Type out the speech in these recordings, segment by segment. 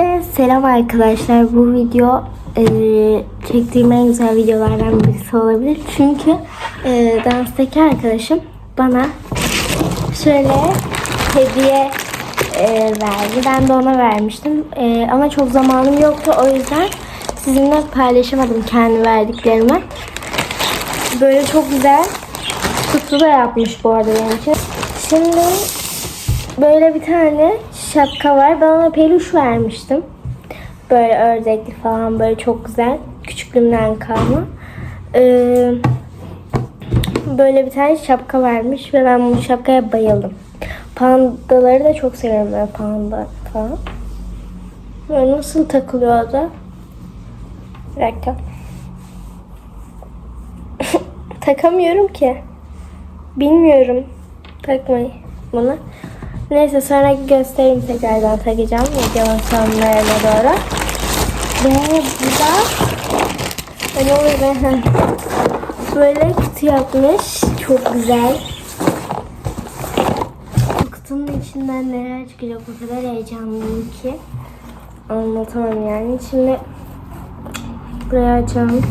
Hepinize selam arkadaşlar. Bu video e, çektiğim en güzel videolardan birisi olabilir. Çünkü e, danstaki arkadaşım bana şöyle hediye e, verdi. Ben de ona vermiştim. E, ama çok zamanım yoktu. O yüzden sizinle paylaşamadım kendi verdiklerimi. Böyle çok güzel kutu da yapmış bu arada benim için. Şimdi böyle bir tane şapka var. Ben ona peluş vermiştim. Böyle ördekli falan böyle çok güzel. Küçüklüğümden kalma. Ee, böyle bir tane şapka vermiş ve ben bu şapkaya bayıldım. Pandaları da çok seviyorum böyle panda falan. Böyle nasıl takılıyor da? Bir dakika. Takamıyorum ki. Bilmiyorum takmayı bunu. Neyse sonra göstereyim tekrardan takacağım videonun sonlarına doğru. Ve burada ne oluyor be? Böyle kutu yapmış. Çok güzel. Bu kutunun içinden neler çıkacak o kadar heyecanlıyım ki. Anlatamam yani. Şimdi buraya açalım.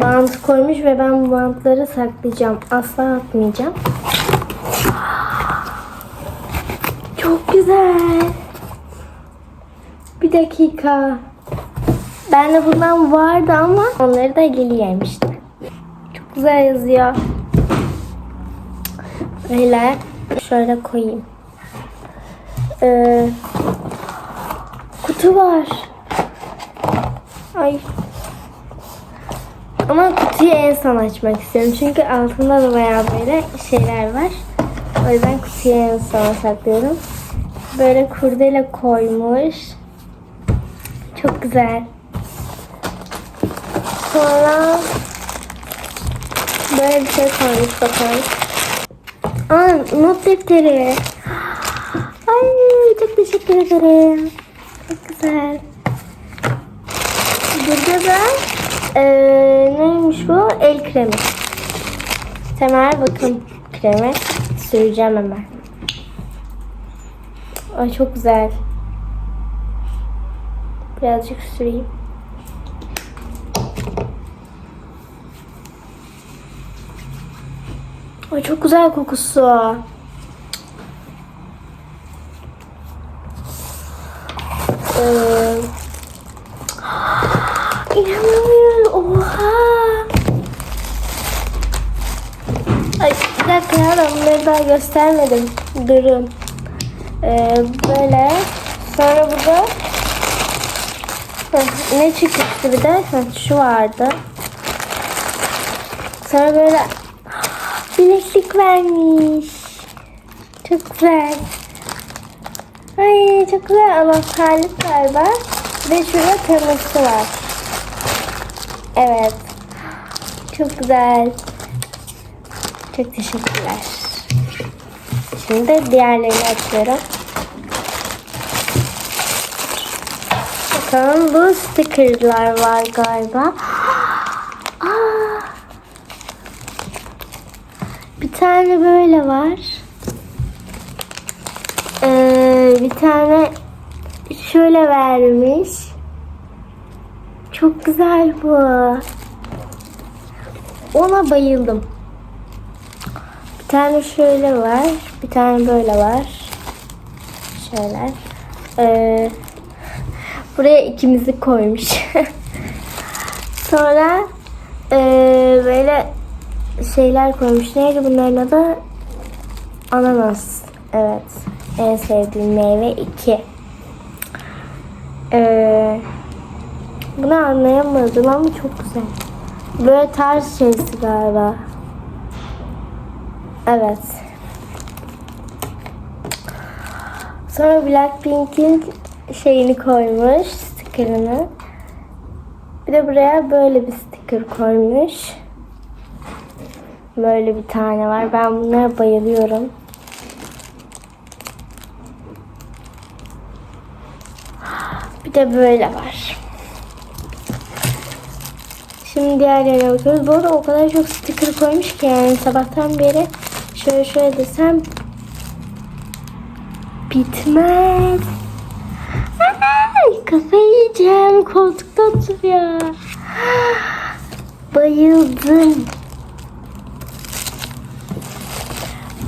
Bant koymuş ve ben bu bantları saklayacağım. Asla atmayacağım. Çok güzel. Bir dakika. Bende bundan vardı ama onları da Lili yemişti. Çok güzel yazıyor. Böyle şöyle koyayım. Ee, kutu var. Ay. Ama kutuyu en son açmak istiyorum. Çünkü altında da bayağı böyle şeyler var. O yüzden kutuyu en sona saklıyorum. Böyle kurdele koymuş. Çok güzel. Sonra böyle bir şey koymuş bakalım. Aa not defteri. Ay çok teşekkür ederim. Çok güzel. Burada da eee, neymiş bu? El kremi. Temel bakım kremi. Süreceğim hemen. Ay çok güzel. Birazcık süreyim. Ay çok güzel kokusu. Ee, İnanamıyorum. Oha. Ay bir bunları daha göstermedim. Durun. Ee, böyle. Sonra burada ne çıkmıştı bir de? Şu vardı. Sonra böyle bileklik vermiş. Çok güzel. Ay çok güzel anahtarlık galiba. Ve şurada kırmızısı var. Evet. Çok güzel. Çok teşekkürler. Şimdi diğerlerini açıyorum. Bakalım bu stickerlar var galiba. Bir tane böyle var. Ee, bir tane şöyle vermiş. Çok güzel bu. Ona bayıldım. Tane şöyle var. Bir tane böyle var. Şöyle. Ee, buraya ikimizi koymuş. Sonra ee, böyle şeyler koymuş. Neydi bunların adı? Ananas. Evet. En sevdiğim meyve iki. Ee, bunu anlayamadım ama çok güzel. Böyle tarz şeysi galiba. Evet. Sonra Blackpink'in şeyini koymuş, stickerını. Bir de buraya böyle bir sticker koymuş. Böyle bir tane var. Ben bunlara bayılıyorum. Bir de böyle var. Şimdi diğerlerine bakıyoruz. Bu arada o kadar çok sticker koymuş ki yani sabahtan beri şöyle şöyle desem bitmez. Ay, kafayı yiyeceğim. Koltukta oturuyor. Bayıldım.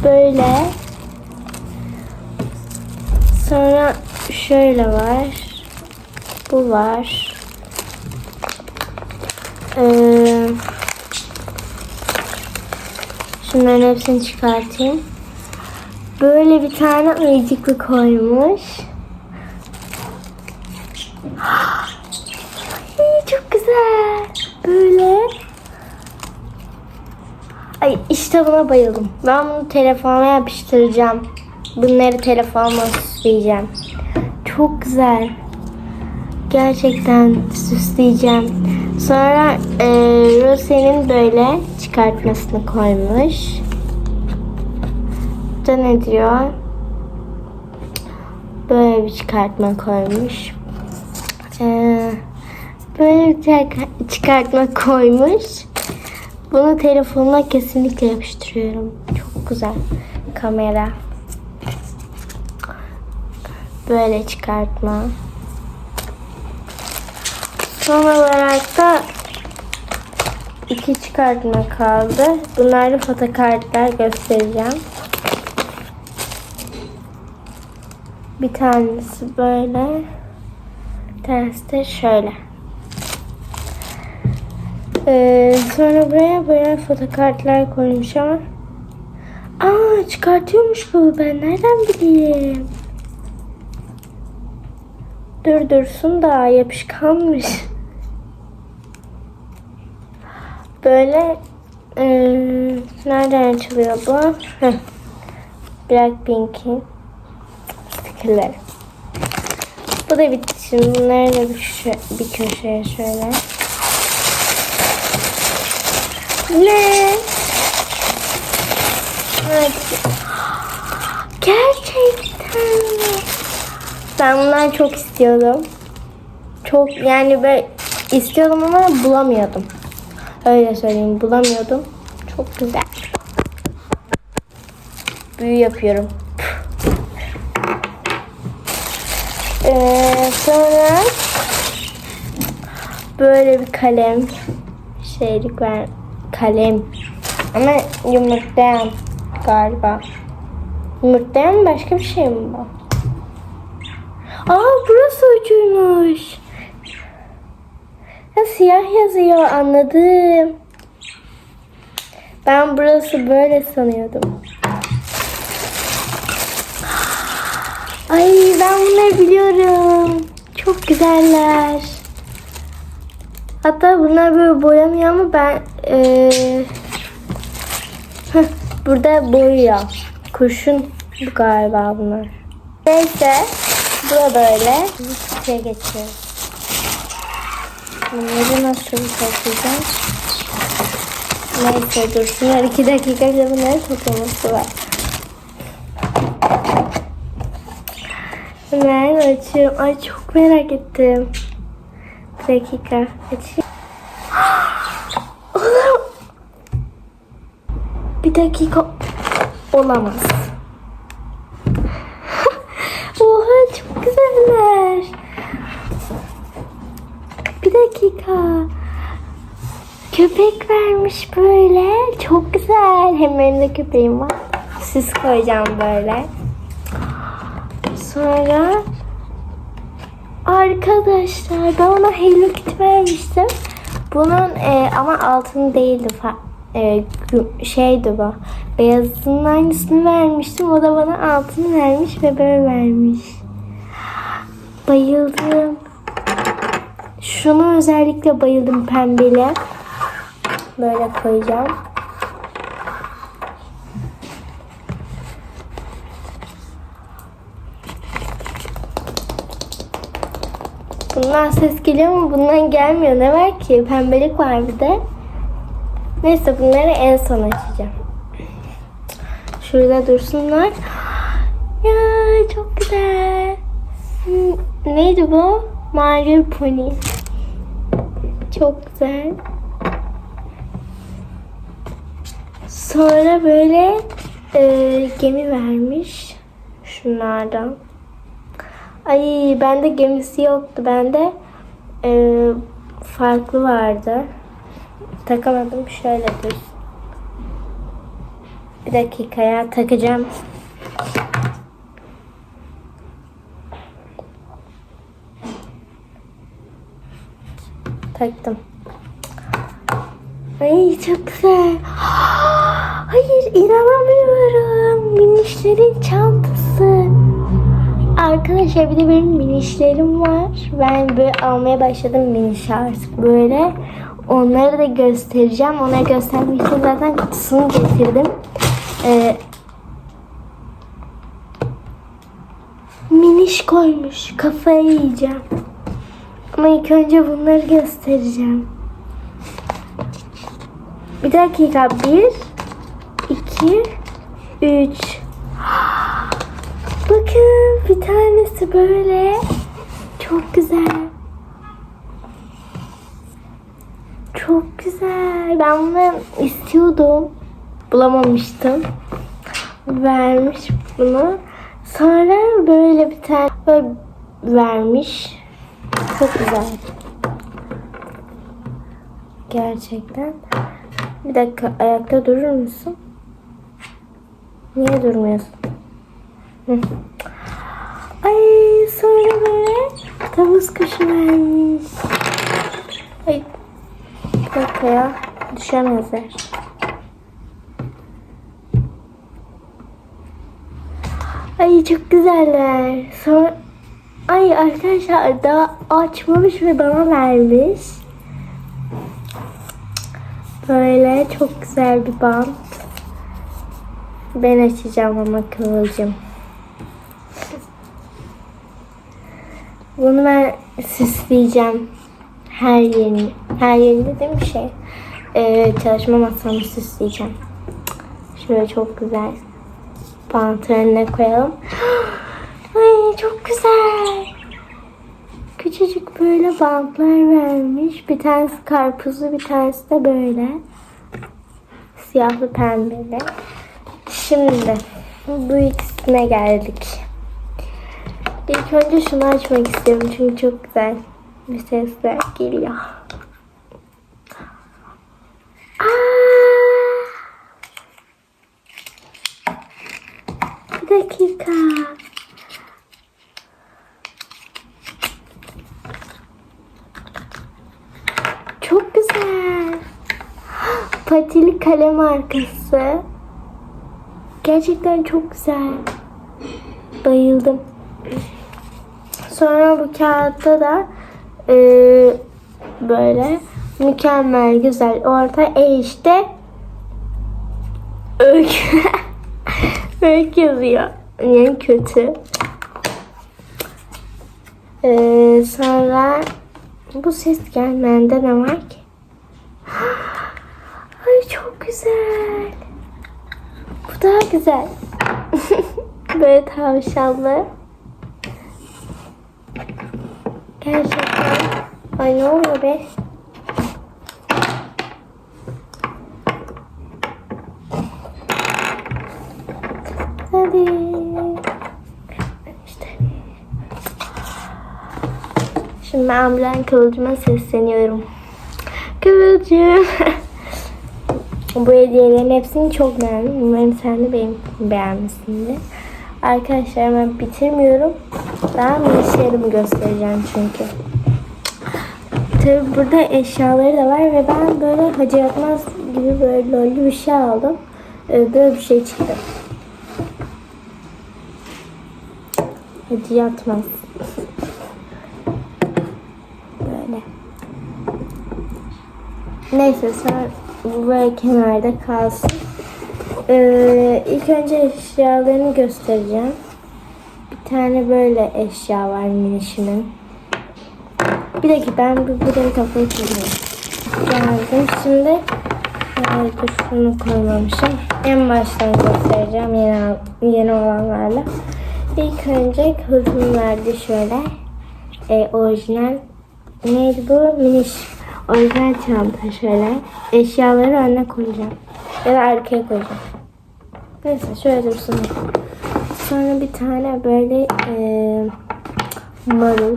Böyle. Sonra şöyle var. Bu var. Ee, şunların hepsini çıkartayım. Böyle bir tane ayıcıklı koymuş. Çok güzel. Böyle. Ay işte buna bayıldım. Ben bunu telefonuma yapıştıracağım. Bunları telefonuma süsleyeceğim. Çok güzel. Gerçekten süsleyeceğim. Sonra e, Rose'nin böyle çıkartmasını koymuş. Bu da ne diyor? Böyle bir çıkartma koymuş. Ee, böyle bir çık- çıkartma koymuş. Bunu telefonuma kesinlikle yapıştırıyorum. Çok güzel. Kamera. Böyle çıkartma. Son olarak da iki çıkartma kaldı. Bunları fotokartlar göstereceğim. Bir tanesi böyle. Bir tanesi de şöyle. Ee, sonra buraya böyle fotokartlar koymuş ama Aa çıkartıyormuş bu. Ben nereden bileyim? Dur dursun da yapışkanmış. Böyle eee, nereden açılıyor bu? Heh. Blackpink'in stickerları. Bu da bitti. Şimdi bunları da bir, şö- bir köşeye şöyle. Ne? Evet. Gerçekten? Ben bundan çok istiyordum. Çok yani böyle istiyordum ama bulamıyordum. Öyle söyleyeyim bulamıyordum. Çok güzel. Büyü yapıyorum. Ee, sonra böyle bir kalem şeylik var. Kalem. Ama yumurtlayan galiba. Yumurtlayan başka bir şey mi bu? Aa burası ucuymuş. Ya siyah yazıyor anladım. Ben burası böyle sanıyordum. Ay ben bunları biliyorum. Çok güzeller. Hatta bunlar böyle boyamıyor ama ben heh, burada boyuyor. Kurşun bu galiba bunlar. Neyse bu da böyle. Bir şey geçiyor. Bunları nasıl toplayacağım? Neyse dursunlar. iki dakika bile bunları toplaması var. Hemen açıyorum. Ay çok merak ettim. Bir dakika. Açayım. Bir dakika. Olamaz. Oha çok güzeller. Bir dakika. Köpek vermiş böyle. Çok güzel. Hem benim de köpeğim var. Süs koyacağım böyle. Sonra arkadaşlar ben ona Hello Kitty vermiştim. Bunun e, ama altın değildi. E, şeydi bu. Beyazının aynısını vermiştim. O da bana altını vermiş ve böyle vermiş. Bayıldım. Şunu özellikle bayıldım pembeli. Böyle koyacağım. Bundan ses geliyor mu? Bundan gelmiyor. Ne var ki? Pembelik var bir de. Neyse bunları en son açacağım. Şurada dursunlar. Ya çok güzel. Neydi bu? Little Pony. Çok güzel. Sonra böyle e, gemi vermiş. Şunlardan. Ay bende gemisi yoktu. Bende e, farklı vardı. Takamadım. Şöyle düz. Bir dakika ya takacağım. Taktım. Ay çok güzel. Hayır inanamıyorum. Minişlerin çantası. Arkadaşlar bir de benim minişlerim var. Ben böyle almaya başladım miniş artık böyle. Onları da göstereceğim. Onları göstermek için zaten kutusunu getirdim. Ee, miniş koymuş. Kafayı yiyeceğim. Ama ilk önce bunları göstereceğim. Bir dakika. Bir, iki, üç. Bakın bir tanesi böyle. Çok güzel. Çok güzel. Ben bunu istiyordum. Bulamamıştım. Vermiş bunu. Sonra böyle bir tane böyle vermiş. Çok güzel. Gerçekten. Bir dakika ayakta durur musun? Niye durmuyorsun? Hı. Ay sonra böyle tavus kuşu vermiş. Ay bir dakika ya düşemezler. Ay çok güzeller. Sonra Ay arkadaşlar daha açmamış ve bana vermiş. Böyle çok güzel bir bant. Ben açacağım ama kıvılcım. Bunu ben süsleyeceğim. Her yerini. Her yerini değil mi şey? Ee, çalışma masamı süsleyeceğim. Şöyle çok güzel. Önüne koyalım. Ay çok güzel. Küçücük böyle bantlar vermiş. Bir tanesi karpuzlu bir tanesi de böyle. Siyahlı pembeli. Şimdi bu ikisine geldik. İlk önce şunu açmak istiyorum çünkü çok güzel bir sesler geliyor. Bir dakika. Çok güzel. Patili kalem arkası. Gerçekten çok güzel. Bayıldım. Sonra bu kağıtta da e, böyle mükemmel güzel orta e işte öykü öykü yazıyor. Yani kötü. E, sonra bu ses gelmende ne var ki? Ay çok güzel. Bu daha güzel. Böyle tavşanlı. Gerçekten. Ay ne oluyor be? Hadi. İşte. Şimdi ben ambulan kıvılcıma sesleniyorum. Kıvılcım. Bu hediyelerin hepsini çok beğendim. Umarım sen de benim beğenmişsindir. Arkadaşlar ben bitirmiyorum. Daha minişlerimi göstereceğim çünkü. Tabi burada eşyaları da var ve ben böyle Hacı Yatmaz gibi böyle lollü bir şey aldım. Ee, Böyle bir şey çıktı. Hacı Yatmaz. Böyle. Neyse sonra böyle kenarda kalsın. Ee, ilk önce eşyalarını göstereceğim. Bir tane böyle eşya var minişimin. Bir dakika ben bu buraya kafayı koyayım. Geldim şimdi. Ay, dur şunu koymamışım. En baştan göstereceğim yeni, yeni olanlarla. İlk önce kızım verdi şöyle. E, orijinal neydi bu? Miniş. Orijinal çanta şöyle. Eşyaları önüne koyacağım. Ya da arkaya koyacağım. Neyse şöyle dursun. Sonra bir tane böyle eee marul.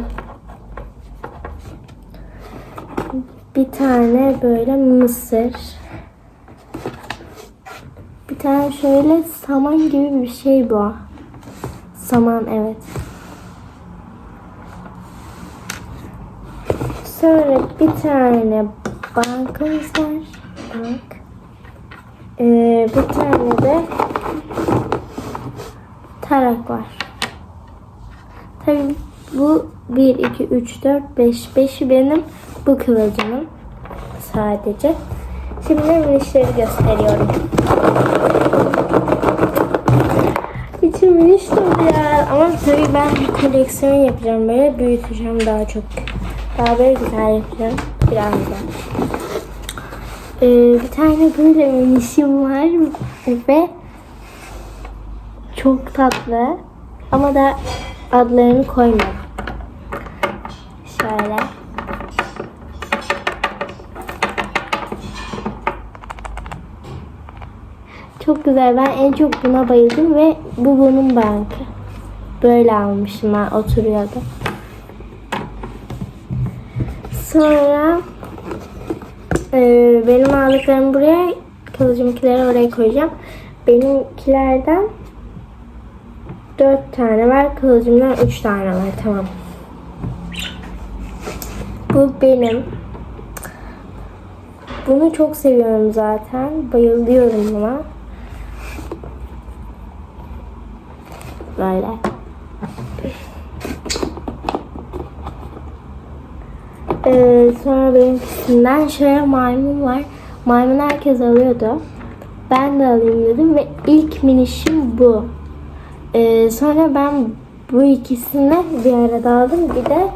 Bir tane böyle mısır. Bir tane şöyle saman gibi bir şey bu. Saman evet. Sonra bir tane bankamız var. Bank. Ee, bir tane de tarak var. Tabii bu 1, 2, 3, 4, 5. 5'i benim bu kıvılcımın sadece. Şimdi minişleri gösteriyorum. İçim miniş doldu ya. Ama tabii ben bir koleksiyon yapacağım. Böyle büyüteceğim daha çok. Daha böyle güzel yapacağım. Biraz da. Ee, bir tane böyle minişim var. Ve çok tatlı. Ama da adlarını koymadım. Şöyle. Çok güzel. Ben en çok buna bayıldım ve bu bunun bankı. Böyle almışım ben oturuyordu. Sonra e, benim aldıklarımı buraya, kılıcımkileri oraya koyacağım. Benimkilerden dört tane var, kılıcımdan üç tane var. Tamam. Bu benim. Bunu çok seviyorum zaten. Bayılıyorum buna. Böyle. Ee, sonra benimkisinden şöyle maymun var. Maymun herkes alıyordu. Ben de alayım dedim ve ilk minişim bu. Ee, sonra ben bu ikisini bir arada aldım. Bir de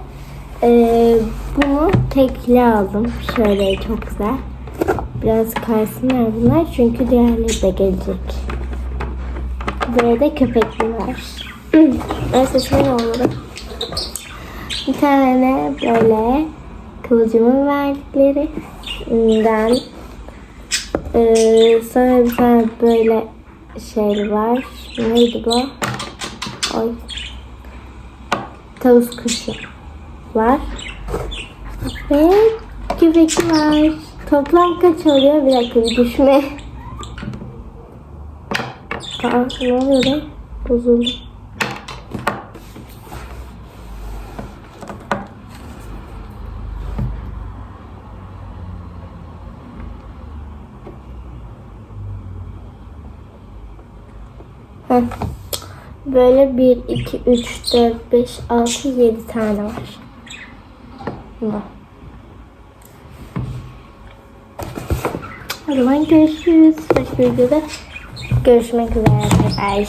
e, bunu tekli aldım. Şöyle çok güzel. Biraz kaysınlar bunlar çünkü diğerleri de gelecek. Böyle de köpekli var. Neyse şöyle oldu. Bir tane böyle kılıcımın verdiklerinden ee, sonra bir tane böyle şey var. Neydi bu? Oy. Tavus kuşu var. Ve köpek var. Toplam kaç oluyor? Bir dakika bir düşme. Aa, ne oluyor be? Bozuldu. Böyle 1, 2, 3, 4, 5, 6, 7 tane var. Bu. O zaman görüşürüz. Başka videoda görüşmek üzere. Bye.